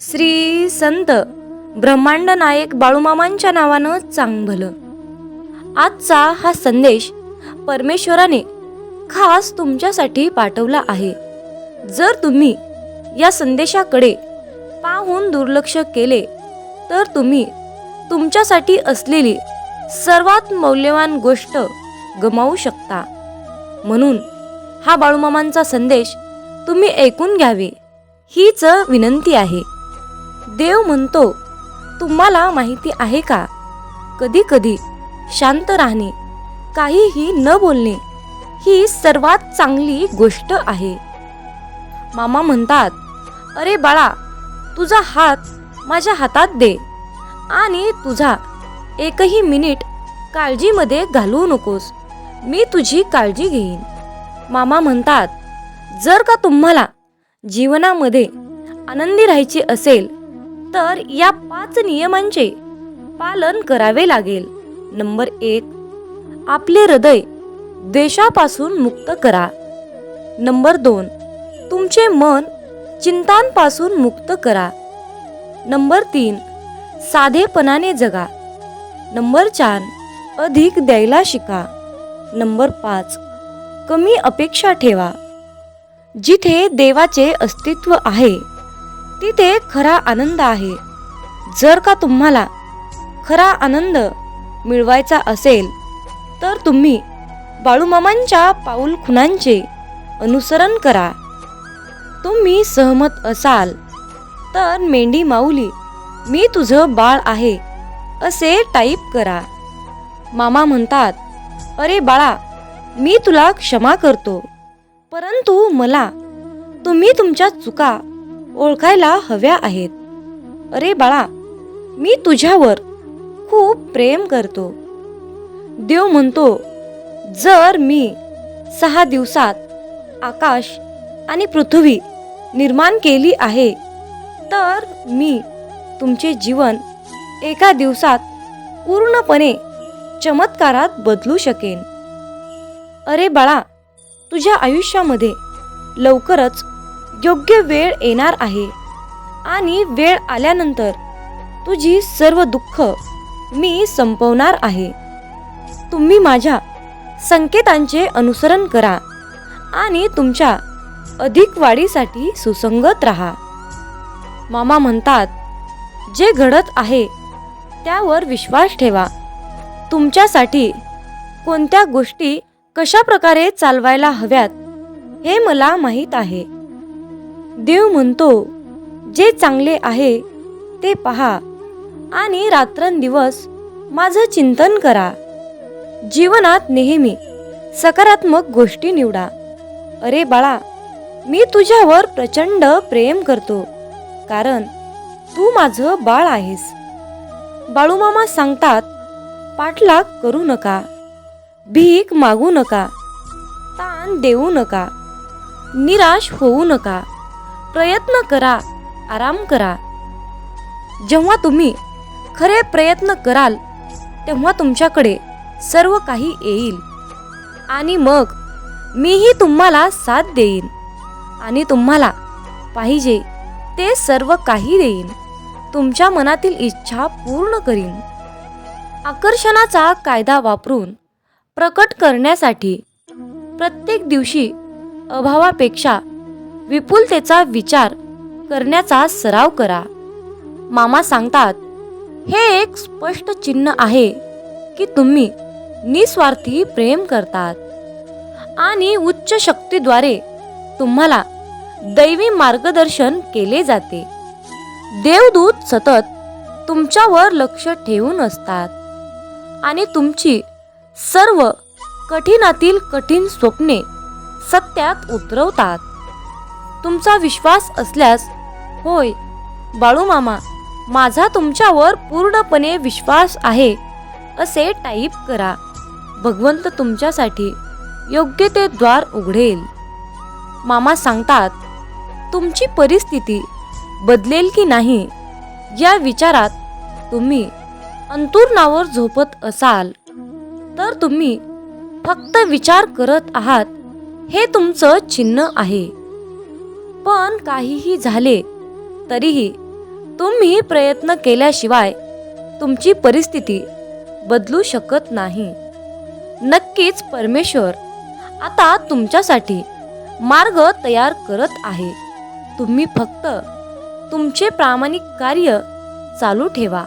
श्री संत ब्रह्मांड नायक बाळूमामांच्या नावानं चांग भलं आजचा हा संदेश परमेश्वराने खास तुमच्यासाठी पाठवला आहे. जर तुम्ही या संदेशाकडे पाहून दुर्लक्ष केले तर तुम्ही तुमच्यासाठी असलेली सर्वात मौल्यवान गोष्ट गमावू शकता. म्हणून हा बाळूमामांचा संदेश तुम्ही ऐकून घ्यावे हीच विनंती आहे. देव म्हणतो तुम्हाला माहिती आहे का? कधी कधी शांत राहणे काहीही न बोलणे ही सर्वात चांगली गोष्ट आहे. मामा म्हणतात अरे बाळा तुझा हात माझ्या हातात दे आणि तुझा एकही मिनिट काळजीमध्ये घालवू नकोस. मी तुझी काळजी घेईन. मामा म्हणतात जर का तुम्हाला जीवनामध्ये आनंदी राहायचे असेल तर या पाच नियमांचे पालन करावे लागेल. नंबर एक आपले हृदय द्वेषापासून मुक्त करा. नंबर दोन तुमचे मन चिंतांपासून मुक्त करा. नंबर तीन साधेपणाने जगा. नंबर चार अधिक द्यायला शिका. नंबर पाच कमी अपेक्षा ठेवा. जिथे देवाचे अस्तित्व आहे तिथे खरा आनंद आहे. जर का तुम्हाला खरा आनंद मिळवायचा असेल तर तुम्ही बाळूमामांच्या पाऊल खुणांचे अनुसरण करा. तुम्ही सहमत असाल तर मेंढी माऊली मी तुझं बाळ आहे असे टाईप करा. मामा म्हणतात अरे बाळा मी तुला क्षमा करतो परंतु मला तुम्ही तुमच्या चुका ओळखायला हव्या आहेत. अरे बाळा मी तुझ्यावर खूप प्रेम करतो. देव म्हणतो जर मी सहा दिवसात आकाश आणि पृथ्वी निर्माण केली आहे तर मी तुमचे जीवन एका दिवसात पूर्णपणे चमत्कारात बदलू शकेन. अरे बाळा तुझ्या आयुष्यामध्ये लवकरच योग्य वेळ येणार आहे. आणि वेळ आल्यानंतर तुझी सर्व दुःख मी संपवणार आहे. तुम्ही माझ्या संकेतांचे अनुसरण करा आणि तुमच्या अधिक वाढीसाठी सुसंगत राहा. मामा म्हणतात जे घडत आहे त्यावर विश्वास ठेवा. तुमच्यासाठी कोणत्या गोष्टी कशा प्रकारे चालवायला हव्यात हे मला माहीत आहे. देव म्हणतो जे चांगले आहे ते पहा. आणि रात्रंदिवस माझं चिंतन करा. जीवनात नेहमी सकारात्मक गोष्टी निवडा. अरे बाळा मी तुझ्यावर प्रचंड प्रेम करतो कारण तू माझं बाळ आहेस. बाळूमामा सांगतात पाठलाग करू नका. भीक मागू नका. ताण देऊ नका. निराश होऊ नका. प्रयत्न करा आराम करा. जेव्हा तुम्ही खरे प्रयत्न कराल तेव्हा तुमच्याकडे सर्व काही येईल. आणि मग मीही तुम्हाला साथ देईन आणि तुम्हाला पाहिजे ते सर्व काही देईन. तुमच्या मनातील इच्छा पूर्ण करीन. आकर्षणाचा कायदा वापरून प्रकट करण्यासाठी प्रत्येक दिवशी अभावापेक्षा विपुलतेचा विचार करण्याचा सराव करा. मामा सांगतात हे एक स्पष्ट चिन्ह आहे की तुम्ही निस्वार्थी प्रेम करतात आणि उच्च शक्तीद्वारे तुम्हाला दैवी मार्गदर्शन केले जाते. देवदूत सतत तुमच्यावर लक्ष ठेवून असतात आणि तुमची सर्व कठीणातील कठीण स्वप्ने सत्यात उतरवतात. तुमचा विश्वास असल्यास होय बाळूमामा माझा तुमच्यावर पूर्णपणे विश्वास आहे असे टाईप करा. भगवंत तुमच्यासाठी योग्य ते द्वार उघडेल. मामा सांगतात तुमची परिस्थिती बदलेल की नाही या विचारात तुम्ही अंतुरणावर झोपत असाल तर तुम्ही फक्त विचार करत आहात हे तुमचं चिन्ह आहे. पण काहीही झाले तरीही तुम्ही प्रयत्न केल्याशिवाय तुमची परिस्थिती बदलू शकत नाही. नक्कीच परमेश्वर आता तुमच्यासाठी मार्ग तयार करत आहे. तुम्ही फक्त तुमचे प्रामाणिक कार्य चालू ठेवा.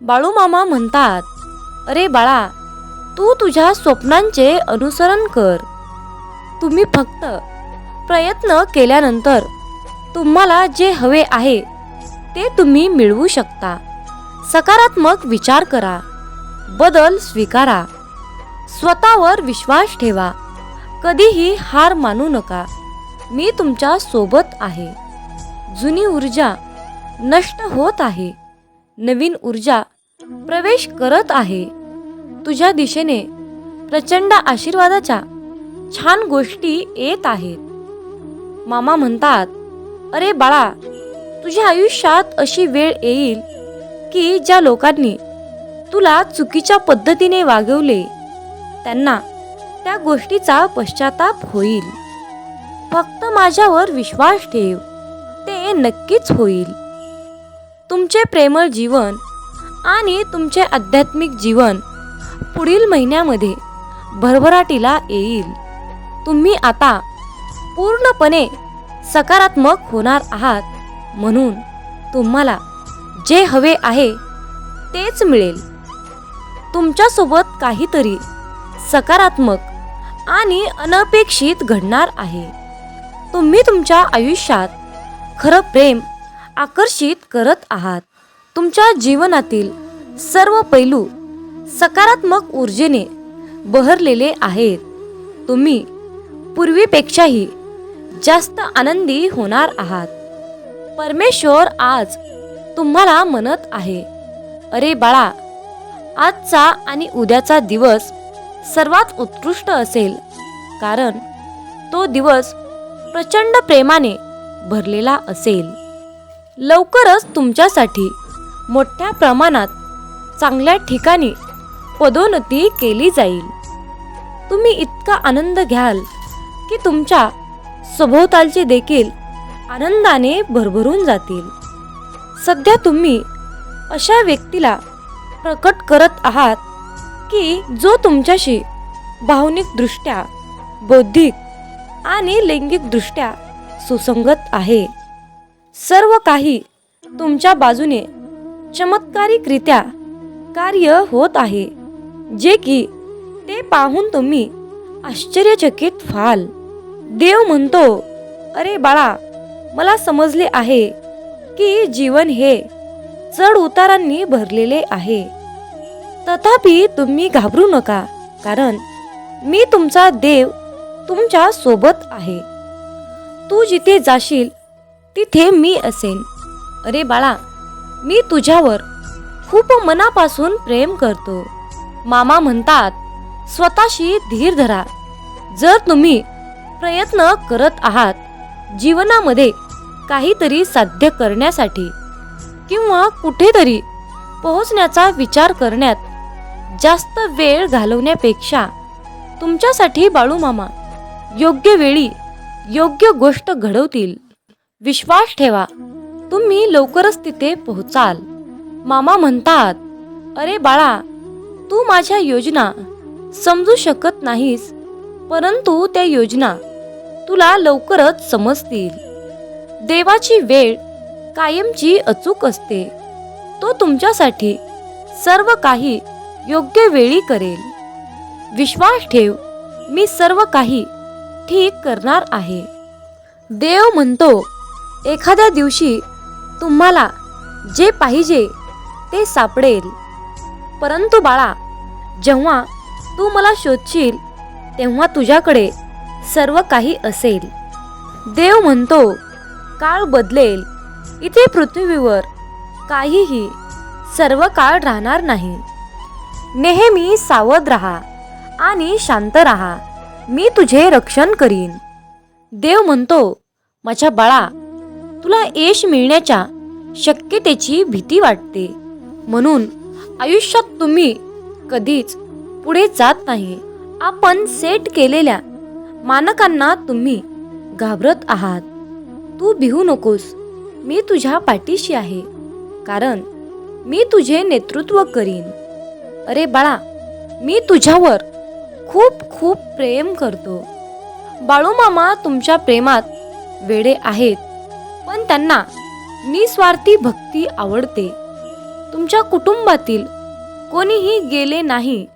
बाळूमामा म्हणतात अरे बाळा तू तुझ्या स्वप्नांचे अनुसरण कर. तुम्ही फक्त प्रयत्न केल्यानंतर तुम्हाला जे हवे आहे ते तुम्ही मिळवू शकता. सकारात्मक विचार करा. बदल स्वीकारा. स्वतःवर विश्वास ठेवा. कधीही हार मानू नका. मी तुमच्यासोबत आहे. जुनी ऊर्जा नष्ट होत आहे. नवीन ऊर्जा प्रवेश करत आहे. तुझ्या दिशेने प्रचंड आशीर्वादाच्या छान गोष्टी येत आहेत. मामा म्हणतात अरे बाळा तुझ्या आयुष्यात अशी वेळ येईल की ज्या लोकांनी तुला चुकीच्या पद्धतीने वागवले त्यांना त्या गोष्टीचा पश्चाताप होईल. फक्त माझ्यावर विश्वास ठेव ते नक्कीच होईल. तुमचे प्रेमळ जीवन आणि तुमचे आध्यात्मिक जीवन पुढील महिन्यामध्ये भरभराटीला येईल. तुम्ही आता पूर्णपणे सकारात्मक होणार आहात. म्हणून तुम्हाला जे हवे आहे तेच मिळेल. तुमच्यासोबत काहीतरी सकारात्मक आणि अनपेक्षित घडणार आहे. तुम्ही तुमच्या आयुष्यात खरं प्रेम आकर्षित करत आहात. तुमच्या जीवनातील सर्व पैलू सकारात्मक ऊर्जेने बहरलेले आहेत. तुम्ही पूर्वीपेक्षाही जास्त आनंदी होणार आहात. परमेश्वर आज तुम्हाला म्हणत आहे अरे बाळा आजचा आणि उद्याचा दिवस सर्वात उत्कृष्ट असेल कारण तो दिवस प्रचंड प्रेमाने भरलेला असेल. लवकरच तुमच्यासाठी मोठ्या प्रमाणात चांगल्या ठिकाणी पदोन्नती केली जाईल. तुम्ही इतका आनंद घ्याल की तुमच्या सभोवतालचे देखील आनंदाने भरभरून जातील. सध्या तुम्ही अशा व्यक्तीला प्रकट करत आहात की जो तुमच्याशी भावनिकदृष्ट्या बौद्धिक आणि लैंगिकदृष्ट्या सुसंगत आहे. सर्व काही तुमच्या बाजूने चमत्कारिकरित्या कार्य होत आहे जे की ते पाहून तुम्ही आश्चर्यचकित व्हाल. देव म्हणतो अरे बाळा मला समजले आहे की जीवन हे चढ उतारांनी भरलेले आहे. तथापि तुम्ही घाबरू नका कारण मी तुमचा देव तुमच्यासोबत आहे. तू जिथे जाशील तिथे मी असेन. अरे बाळा मी तुझ्यावर खूप मनापासून प्रेम करतो. मामा म्हणतात स्वतःशी धीर धरा. जर तुम्ही प्रयत्न करत आहात जीवनामध्ये काहीतरी साध्य करण्यासाठी किंवा कुठेतरी पोहोचण्याचा विचार करण्यात जास्त वेळ घालवण्यापेक्षा तुमच्यासाठी बाळूमामा योग्य वेळी योग्य गोष्ट घडवतील. विश्वास ठेवा तुम्ही लवकरच तिथे पोहोचाल. मामा म्हणतात अरे बाळा तू माझ्या योजना समजू शकत नाहीस. परंतु त्या योजना तुला लवकरच समजतील. देवाची वेळ कायमची अचूक असते. तो तुमच्यासाठी सर्व काही योग्य वेळी करेल. विश्वास ठेव मी सर्व काही ठीक करणार आहे. देव म्हणतो एखाद्या दिवशी तुम्हाला जे पाहिजे ते सापडेल. परंतु बाळा जेव्हा तू मला शोधशील तेव्हा तुझ्याकडे सर्व काही असेल. देव म्हणतो काळ बदलेल. इथे पृथ्वीवर काहीही सर्व काळ राहणार नाही. नेहमी सावध राहा आणि शांत राहा. मी तुझे रक्षण करीन. देव म्हणतो माझ्या बाळा तुला यश मिळण्याच्या शक्यतेची भीती वाटते. म्हणून आयुष्यात तुम्ही कधीच पुढे जात नाही. आपण सेट केलेल्या मानकांना तुम्ही घाबरत आहात. तू भिवू नकोस. मी तुझ्या पाठीशी आहे. कारण मी तुझे नेतृत्व करीन. अरे बाळा मी तुझ्यावर खूप खूप प्रेम करतो. बाळूमामा तुमच्या प्रेमात वेडे आहेत. पण त्यांना निस्वार्थी भक्ती आवडते. तुमच्या कुटुंबातील कोणीही गेले नाही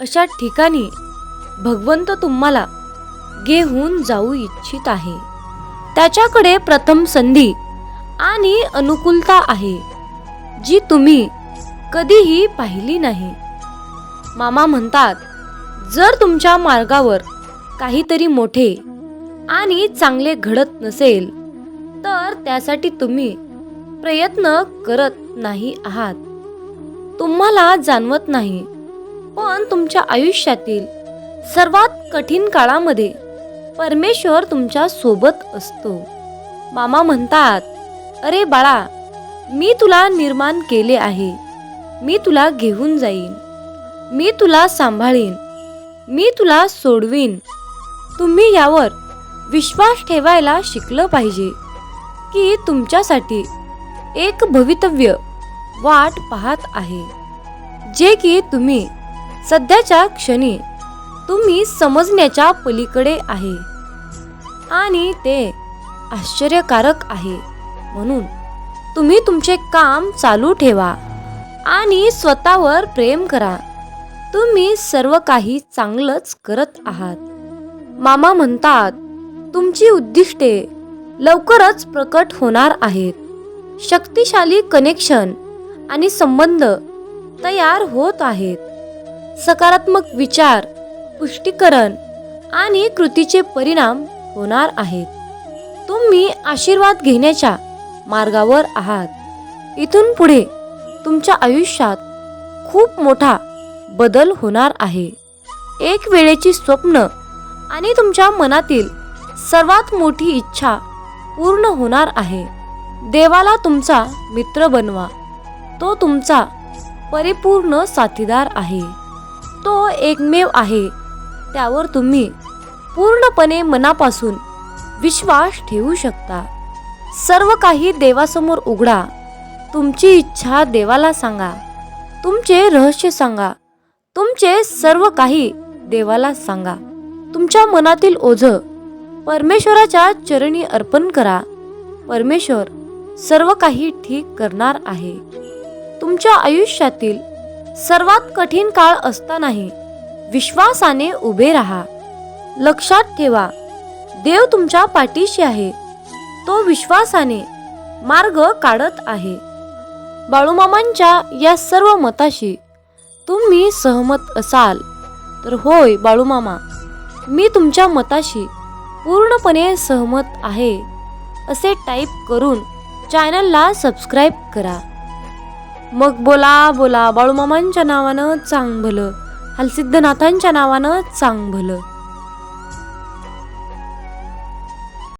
अशा ठिकाणी भगवंत तुम्हाला घेऊन जाऊ इच्छित आहे. त्याच्याकडे प्रथम संधी आणि अनुकूलता आहे जी तुम्ही कधीही पाहिली नाही. मामा म्हणतात जर तुमच्या मार्गावर काहीतरी मोठे आणि चांगले घडत नसेल तर त्यासाठी तुम्ही प्रयत्न करत नाही आहात. तुम्हाला जाणवत नाही पण तुमच्या आयुष्यातील सर्वात कठीण काळामध्ये परमेश्वर तुमच्यासोबत असतो. मामा म्हणतात अरे बाळा मी तुला निर्माण केले आहे. मी तुला घेऊन जाईन. मी तुला सांभाळीन. मी तुला सोडवीन. तुम्ही यावर विश्वास ठेवायला शिकलं पाहिजे की तुमच्यासाठी एक भवितव्य वाट पाहत आहे जे की तुम्ही सध्याच्या क्षणी तुम्ही समजण्याच्या पलीकडे आहे. आणि ते आश्चर्यकारक आहे. म्हणून तुम्ही तुमचे काम चालू ठेवा आणि स्वतःवर प्रेम करा. तुम्ही सर्व काही चांगलंच करत आहात. मामा म्हणतात तुमची उद्दिष्टे लवकरच प्रकट होणार आहेत. शक्तिशाली कनेक्शन आणि संबंध तयार होत आहेत. सकारात्मक विचार पुष्टीकरण आणि कृतीचे परिणाम होणार आहेत. तुम्ही आशीर्वाद घेण्याच्या मार्गावर आहात. इथून पुढे तुमच्या आयुष्यात खूप मोठा बदल होणार आहे. एक वेळेची स्वप्न आणि तुमच्या मनातील सर्वात मोठी इच्छा पूर्ण होणार आहे. देवाला तुमचा मित्र बनवा. तो तुमचा परिपूर्ण साथीदार आहे. तो एकमेव आहे. त्यावर तुम्ही पूर्णपणे मनापासून विश्वास ठेवू शकता. सर्व काही देवासमोर उघडा. तुमची इच्छा देवाला सांगा. तुमचे रहस्य सांगा. तुमचे सर्व काही देवाला सांगा. तुमच्या मनातील ओझ परमेश्वराच्या चरणी अर्पण करा. परमेश्वर सर्व काही ठीक करणार आहे. तुमच्या आयुष्यातील सर्वात कठीण काळ असतानाही विश्वासाने उभे राहा. लक्षात ठेवा देव तुमच्या पाठीशी आहे. तो विश्वासाने मार्ग काढत आहे. बाळूमामांच्या या सर्व मताशी तुम्ही सहमत असाल तर होय बाळूमामा मी तुमच्या मताशी पूर्णपणे सहमत आहे असे टाईप करून चॅनलला सबस्क्राईब करा. मग बोला बोला बाळूमामांच्या नावानं चांग भलं हलसिद्धनाथांच्या नावानं चांग भलं